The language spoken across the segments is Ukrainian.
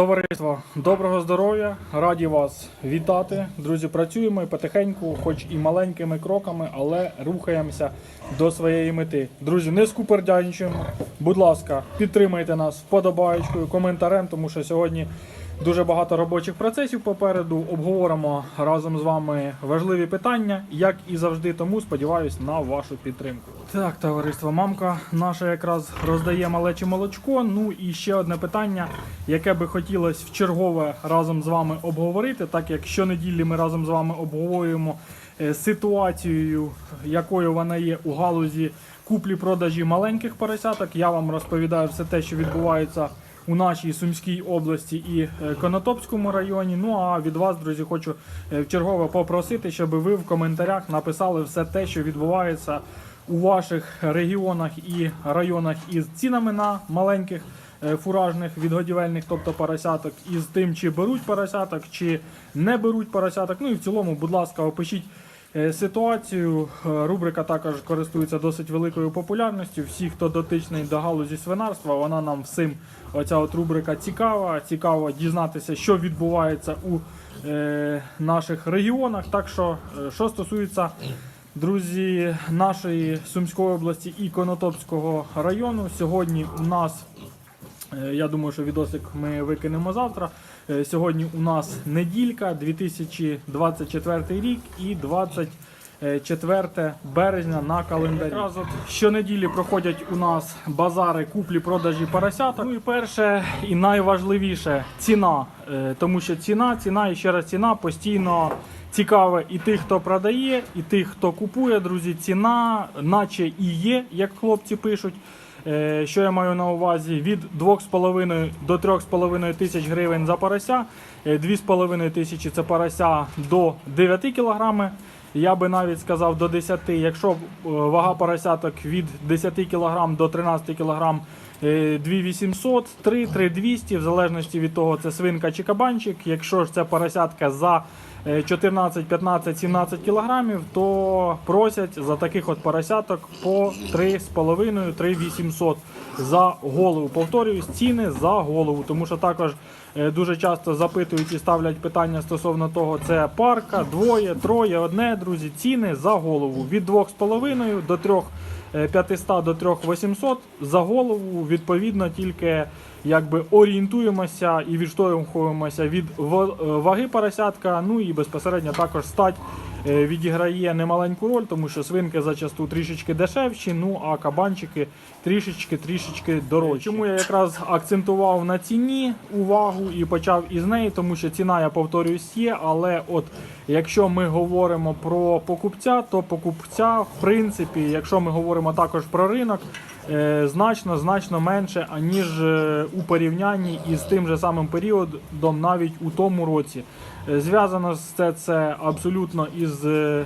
Товариство, доброго здоров'я! Раді вас вітати. Друзі, працюємо потихеньку, хоч і маленькими кроками, але рухаємося до своєї мети. Друзі, не скупердянчуємо. Будь ласка, підтримайте нас вподобаєчкою, коментарем, тому що сьогодні дуже багато робочих процесів попереду. Обговоримо разом з вами важливі питання, як і завжди. Тому сподіваюсь на вашу підтримку. Так, товариство, мамка наша якраз роздає малече молочко. Ну і ще одне питання, яке би хотілося в чергове разом з вами обговорити, так як щонеділі ми разом з вами обговорюємо е, ситуацію, якою вона є у галузі куплі-продажі маленьких поросяток. Я вам розповідаю все те, що відбувається у нашій Сумській області і е, Конотопському районі. Ну а від вас, друзі, хочу е, попросити, щоб ви в коментарях написали все те, що відбувається у ваших регіонах і районах із цінами на маленьких е, фуражних відгодівельних, тобто поросяток, із тим, чи беруть поросяток, чи не беруть поросяток. Ну і в цілому, будь ласка, опишіть. Е, Ситуацію Е, рубрика також користується досить великою популярністю. Всі, хто дотичний до галузі свинарства, вона нам всім оця от рубрика цікава. Цікаво дізнатися, що відбувається у е, наших регіонах. Так що, е, що стосується друзі нашої Сумської області і Конотопського району, сьогодні у нас Я думаю, що відосик ми викинемо завтра. Е, Сьогодні у нас неділька, 2024 рік і 24 березня на календарі. Щонеділі проходять у нас базари куплі-продажі поросяток. Ну і перше і найважливіше ціна. Е, Тому що ціна, ціна і ще раз ціна постійно цікаве і тих, хто продає, і тих, хто купує. Друзі, ціна, наче і є, як хлопці пишуть. Е, Що я маю на увазі? Від 2,5 до 3,5 тисяч гривень за порося, е, 2,5 тисячі це порося до 9 кілограми. Я би навіть сказав до 10. Якщо е, вага поросяток від 10 кг до 13 кг 2800, 3, 3200, в залежності від того, це свинка чи кабанчик. Якщо ж це поросятка за е, 14, 15, 17 кілограмів, то просять за таких от поросяток по 3,5, 3,800 за голову. Повторююсь, ціни за голову, тому що також е, дуже часто запитують і ставлять питання стосовно того, це парка, двоє, троє, одне, друзі. Ціни за голову від 2,5 до 3 е, 500 до 3800 за голову. Відповідно, тільки якби орієнтуємося і відштовхуємося від е, ваги поросятка. Ну і безпосередньо також стать е, відіграє немаленьку роль, тому що свинки зачасту трішечки дешевші, ну а кабанчики трішечки трішечки дорожчі. Чому я якраз акцентував на ціні увагу і почав із неї, тому що ціна, я повторююсь, є, але от якщо ми говоримо про покупця, то покупця, в принципі, якщо ми говоримо також про ринок, значно значно менше, аніж е, у порівнянні із тим же самим періодом навіть у тому році. Е, Зв'язано це, це абсолютно із е, е,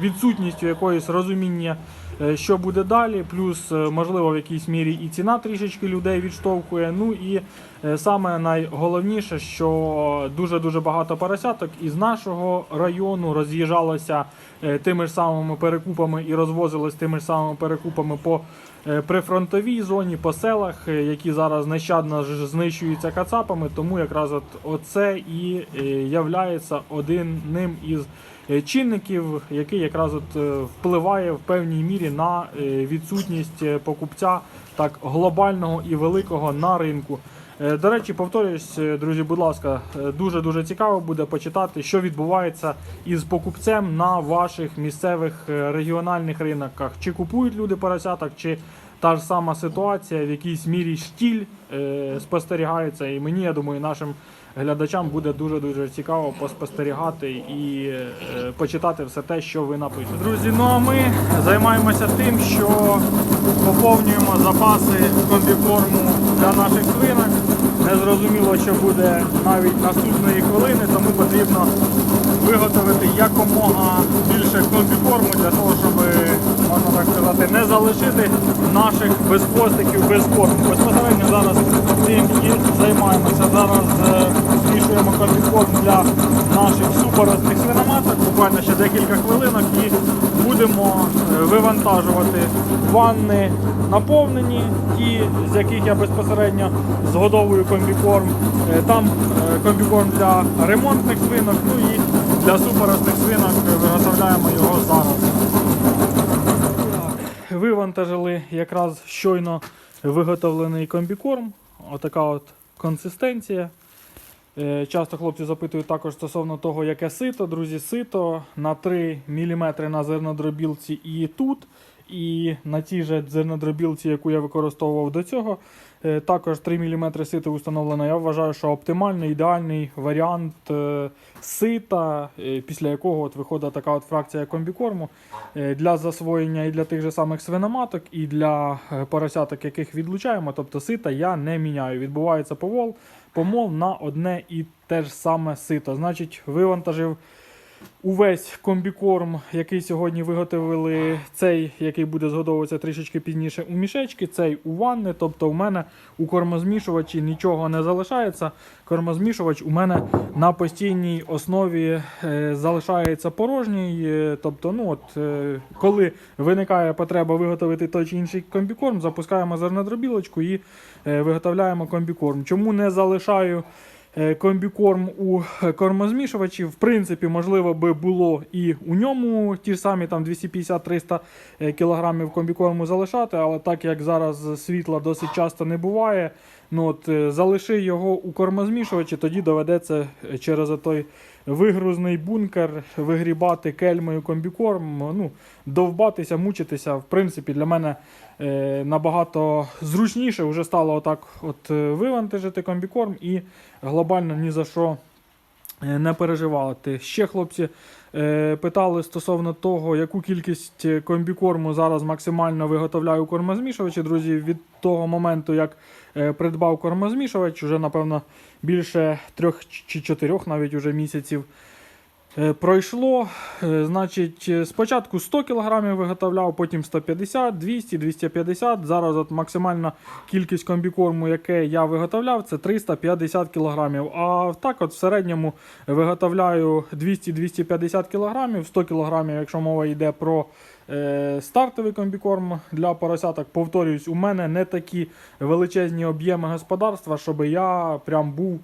відсутністю якоїсь розуміння, е, що буде далі. Плюс, е, можливо, в якійсь мірі і ціна трішечки людей відштовхує. Ну і е, саме найголовніше, що дуже дуже багато поросяток із нашого району роз'їжджалося е, тими ж самими перекупами і розвозилось тими ж самими перекупами по е, прифронтовій зоні, по селах, е, які зараз нещадно знищуються кацапами. Тому якраз от оце і е, являється одним із чинників, який якраз от впливає в певній мірі на відсутність покупця так глобального і великого на ринку. Е, До речі, повторюсь, е, друзі, будь ласка, дуже дуже цікаво буде почитати, що відбувається із покупцем на ваших місцевих е, регіональних ринках. Чи купують люди поросяток, чи та ж сама ситуація, в якійсь мірі штіль е, спостерігається. І мені, я думаю, нашим глядачам буде дуже дуже цікаво поспостерігати і е, почитати все те, що ви напишете. Друзі, ну а ми займаємося тим, що поповнюємо запаси комбікорму для наших свинок. Не зрозуміло, що буде навіть наступної хвилини, тому потрібно виготовити якомога більше комбікорму для того, щоб, сказати, не залишити наших безхвостиків без корму. Безпосередньо зараз цим і займаємося. Зараз е, змішуємо комбікорм для наших супоросних свиноматок, буквально ще декілька хвилинок і будемо е, вивантажувати ванни наповнені, ті, з яких я безпосередньо згодовую комбікорм. Е, Там комбікорм для ремонтних свинок, ну і для супоросних свинок виготовляємо його зараз. Вивантажили якраз щойно виготовлений комбікорм. Отака от консистенція. Е, Часто хлопці запитують також стосовно того, яке сито. Друзі, сито на 3 мм на зернодробілці і тут, і на тій же зернодробілці, яку я використовував до цього. Е, Також 3 мм сито установлено. Я вважаю, що оптимальний, ідеальний варіант е, сита, е, після якого от виходить така от фракція комбікорму для засвоєння і для тих же самих свиноматок, і для поросяток, яких відлучаємо. Тобто сита я не міняю. Відбувається повол, помол на одне і те ж саме сито. Значить, вивантажив увесь комбікорм, який сьогодні виготовили, цей, який буде згодовуватися трішечки пізніше у мішечки, цей у ванни. Тобто у мене у кормозмішувачі нічого не залишається. Кормозмішувач у мене на постійній основі е, залишається порожній. Е, тобто, ну от, е, коли виникає потреба виготовити той чи інший комбікорм, запускаємо зернодробілочку і виготовляємо комбікорм. Чому не залишаю? Е, комбікорм у кормозмішувачі. В принципі, можливо би було і у ньому ті самі там 250-300 е, кілограмів комбікорму залишати, але так як зараз світла досить часто не буває, ну от е, залиши його у кормозмішувачі, тоді доведеться е, через той вигрузний бункер вигрібати кельмою комбікорм, ну, довбатися, мучитися. В принципі, для мене е, набагато зручніше вже стало отак от е, вивантажити комбікорм і глобально ні за що е, не переживати. Ще хлопці е, питали стосовно того, яку кількість е, комбікорму зараз максимально виготовляю кормозмішувачі. Друзі, від того моменту, як е, придбав кормозмішувач, вже напевно більше трьох чи чотирьох навіть уже місяців. Е, Пройшло, Е, значить, е, спочатку 100 кг виготовляв, потім 150, 200, 250. Зараз от максимальна кількість комбікорму, яке я виготовляв, це 350 кг. А так от в середньому виготовляю 200-250 кг, 100 кг, якщо мова йде про е, стартовий комбікорм для поросяток. Повторюсь, у мене не такі величезні об'єми господарства, щоб я прям був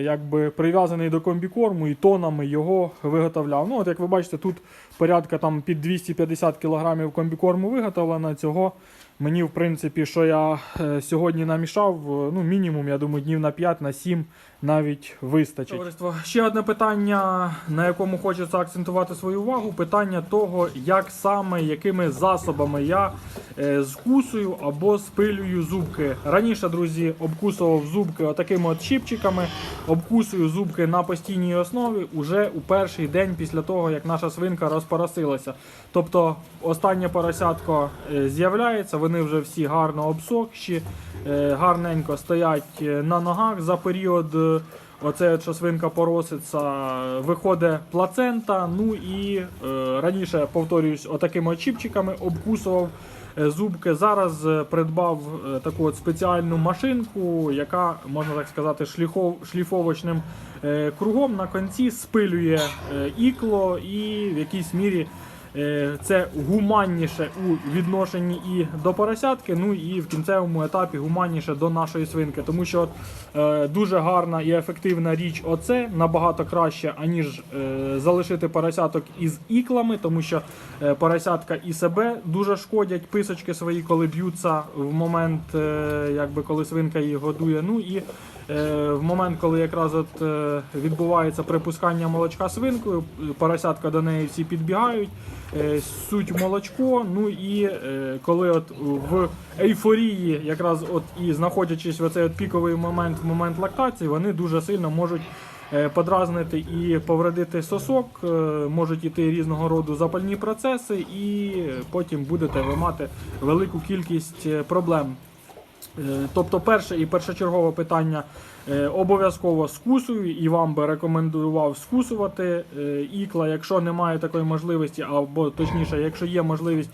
якби прив'язаний до комбікорму і тонами його виготовляв. Ну, от як ви бачите, тут порядка там під 250 кг комбікорму виготовлено. Цього мені, в принципі, що я е, сьогодні намішав, е, ну, мінімум, я думаю, днів на 5, на 7 навіть вистачить. Товариство, ще одне питання, на якому хочеться акцентувати свою увагу. Питання того, як саме, якими засобами я е, зкусую або спилюю зубки. Раніше, друзі, обкусував зубки отакими от щипчиками, обкусую зубки на постійній основі уже у перший день після того, як наша свинка розпоросилася. Тобто останнє поросятко з'являється, вони вже всі гарно обсохші, е, гарненько стоять е, на ногах за період. е, Оце, що свинка пороситься, виходить плацента. Ну і е, раніше, повторюсь, отакими от чіпчиками обкусував зубки. Зараз придбав таку от спеціальну машинку, яка, можна так сказати, шліфов, шліфовочним е, кругом на кінці спилює ікло і в якійсь мірі. Е, Це гуманніше у відношенні і до поросятки, ну і в кінцевому етапі гуманніше до нашої свинки. Тому що от, е, дуже гарна і ефективна річ оце набагато краще, аніж е, залишити поросяток із іклами, тому що поросятка і себе дуже шкодять писочки свої, коли б'ються в момент, якби коли свинка їх годує. Ну і В момент, коли якраз от е, відбувається припускання молочка свинкою, поросятка до неї всі підбігають, е, суть молочко. Ну і е, коли от в ейфорії, якраз от і знаходячись в цей піковий момент, в момент лактації, вони дуже сильно можуть. е, Подразнити і повредити сосок, е, можуть іти різного роду запальні процеси, і потім будете ви мати велику кількість е, проблем. Е, Тобто перше і першочергове питання е, обов'язково скусую і вам би рекомендував скусувати е, ікла, якщо немає такої можливості, або точніше, якщо є можливість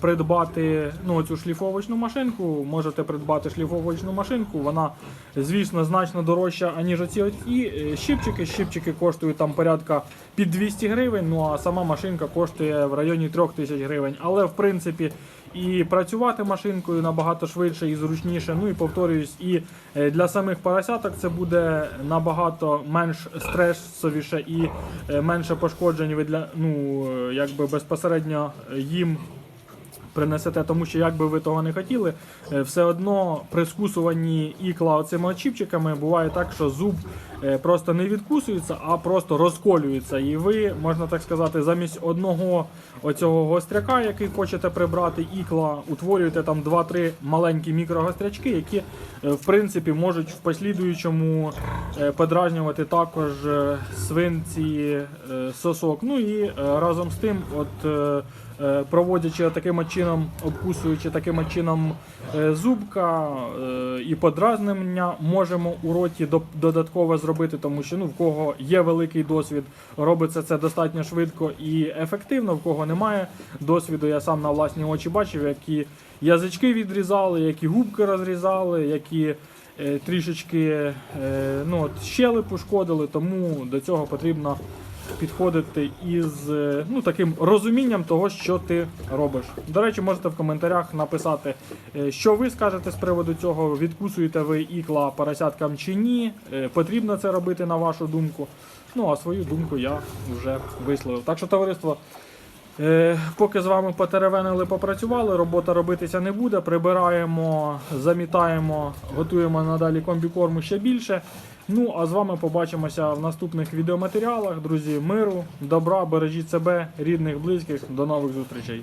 придбати ну, цю шліфовочну машинку, можете придбати шліфовочну машинку. Вона, звісно, значно дорожча, аніж оці е, щипчики. Щипчики коштують там порядка під 200 гривень, ну а сама машинка коштує в районі 3000 гривень. Але в принципі і працювати машинкою набагато швидше і зручніше. Ну і повторююсь, і е, для самих поросяток це буде набагато менш стресовіше і е, менше пошкоджень для ну е, якби безпосередньо їм принесете, тому що як би ви того не хотіли, е, все одно при скусуванні ікла цими чіпчиками буває так, що зуб е, просто не відкусується, а просто розколюється. І ви, можна так сказати, замість одного оцього гостряка, який хочете прибрати ікла, утворюєте там 2-3 маленькі мікрогострячки, які е, в принципі можуть в послідуючому подразнювати також свинці сосок. Ну і разом з тим, от проводячи таким чином, обкусуючи таким чином е, зубка е, і подразнення, можемо у роті додатково зробити, тому що ну, в кого є великий досвід, робиться це достатньо швидко і ефективно, в кого немає досвіду, я сам на власні очі бачив, які язички відрізали, які губки розрізали, які е, трішечки е, ну, от, щелепу шкодили, тому до цього потрібно підходити із е, ну, таким розумінням того, що ти робиш. До речі, можете в коментарях написати, е, що ви скажете з приводу цього, відкусуєте ви ікла поросяткам чи ні, е, потрібно це робити на вашу думку. Ну а свою думку я вже висловив. Так що, товариство. Поки з вами потеревенили, попрацювали, робота робитися не буде. Прибираємо, замітаємо, готуємо надалі комбікорму ще більше. Ну а з вами побачимося в наступних відеоматеріалах. Друзі, миру, добра, бережіть себе, рідних, близьких. До нових зустрічей.